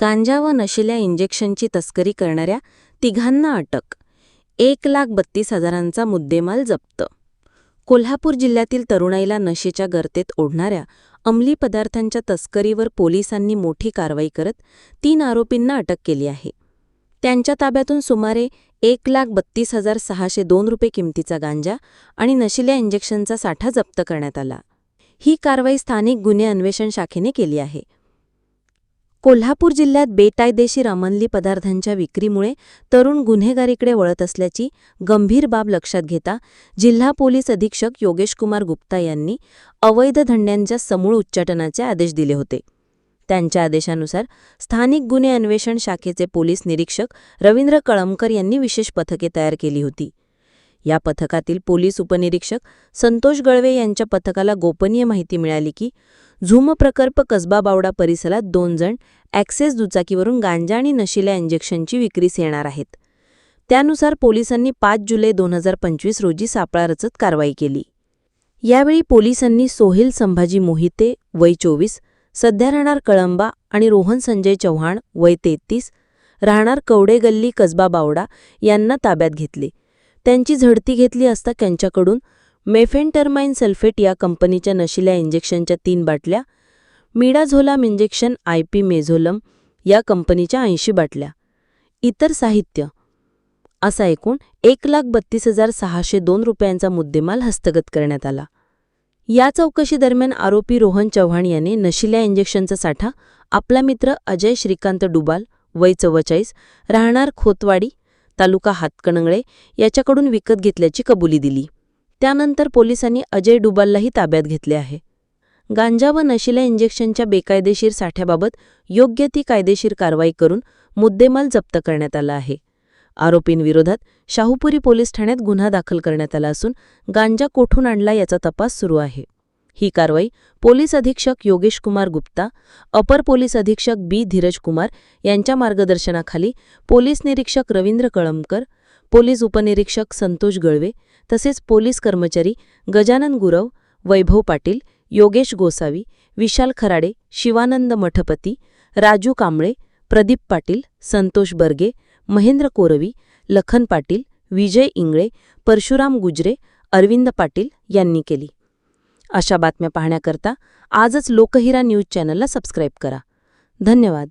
गांजा व नशिल्या इंजेक्शनची तस्करी करणाऱ्या तिघांना अटक. एक लाख बत्तीस हजारांचा मुद्देमाल जप्त. कोल्हापूर जिल्ह्यातील तरुणाईला नशेच्या गर्तेत ओढणाऱ्या अंमली पदार्थांच्या तस्करीवर पोलिसांनी मोठी कारवाई करत तीन आरोपींना अटक केली आहे. त्यांच्या ताब्यातून सुमारे एक लाख बत्तीस हजार सहाशे दोन रुपये किमतीचा गांजा आणि नशिल्या इंजेक्शनचा साठा जप्त करण्यात आला. ही कारवाई स्थानिक गुन्हे अन्वेषण शाखेने केली आहे. कोल्हापूर जिल्ह्यात बेकायदेशीर अमनली पदार्थांच्या विक्रीमुळे तरुण गुन्हेगारीकडे वळत असल्याची गंभीर बाब लक्षात घेता जिल्हा पोलीस अधीक्षक योगेश कुमार गुप्ता यांनी अवैध धंड्यांच्या समूळ उच्चाटनाचे आदेश दिले होते. त्यांच्या आदेशानुसार स्थानिक गुन्हे अन्वेषण शाखेचे पोलीस निरीक्षक रवींद्र कळमकर यांनी विशेष पथके तयार केली होती. या पथकातील पोलीस उपनिरीक्षक संतोष गळवे यांच्या पथकाला गोपनीय माहिती मिळाली की झूम प्रकल्प कसबा बावडा परिसरात दोन जण ॲक्सेस दुचाकीवरून गांजा आणि नशिल्या इंजेक्शनची विक्रीस येणार आहेत. त्यानुसार पोलिसांनी पाच जुलै दोन हजार पंचवीस रोजी सापळा रचत कारवाई केली. यावेळी पोलिसांनी सोहेल संभाजी मोहिते वय चोवीस सध्या राहणार कळंबा आणि रोहन संजय चव्हाण वय तेहतीस राहणार कवडे गल्ली कसबा बावडा यांना ताब्यात घेतले. त्यांची झडती घेतली असता त्यांच्याकडून मेफेंटरमाइन सल्फेट या कंपनीच्या नशिल्या इंजेक्शनच्या तीन बाटल्या midazolam injection I P mezolam या कंपनीच्या ऐंशी बाटल्या. इतर साहित्य. असा एकूण एक लाख बत्तीस हजार सहाशे दोन रुपयांचा मुद्देमाल हस्तगत करण्यात आला. या चौकशी दरम्यान आरोपी रोहन चव्हाण याने नशिल्या इंजेक्शनचा साठा आपला मित्र अजय श्रीकांत डुबाल वय चव्वेचाळीस राहणार खोतवाडी तालुका हातकणंगळे याच्याकडून विकत घेतल्याची कबुली दिली. त्यानंतर पोलिसांनी अजय डुबाललाही ताब्यात घेतले आहे. गांजा व नशिला इंजेक्शनच्या बेकायदेशीर साठ्याबाबत योग्य ती कायदेशीर कारवाई करून मुद्देमाल जप्त करण्यात आला आहे. आरोपींविरोधात शाहूपुरी पोलीस ठाण्यात गुन्हा दाखल करण्यात आला असून गांजा कोठून आणला याचा तपास सुरू आहे. ही कारवाई पोलीस अधीक्षक योगेश कुमार गुप्ता अपर पोलीस अधीक्षक बी धीरज कुमार यांच्या मार्गदर्शनाखाली पोलीस निरीक्षक रवींद्र कळमकर पोलीस उपनिरीक्षक संतोष गळवे तसेच पोलीस कर्मचारी गजानन गुरव वैभव पाटील योगेश गोसावी विशाल खराडे शिवानंद मठपती राजू कांबळे प्रदीप पाटील संतोष बर्गे महेंद्र कोरवी लखन पाटील विजय इंगळे परशुराम गुजरे अरविंद पाटील यांनी केली. अशा बातम्या पाहण्याकरता आजच लोकहिरा न्यूज चॅनलला सबस्क्राईब करा. धन्यवाद.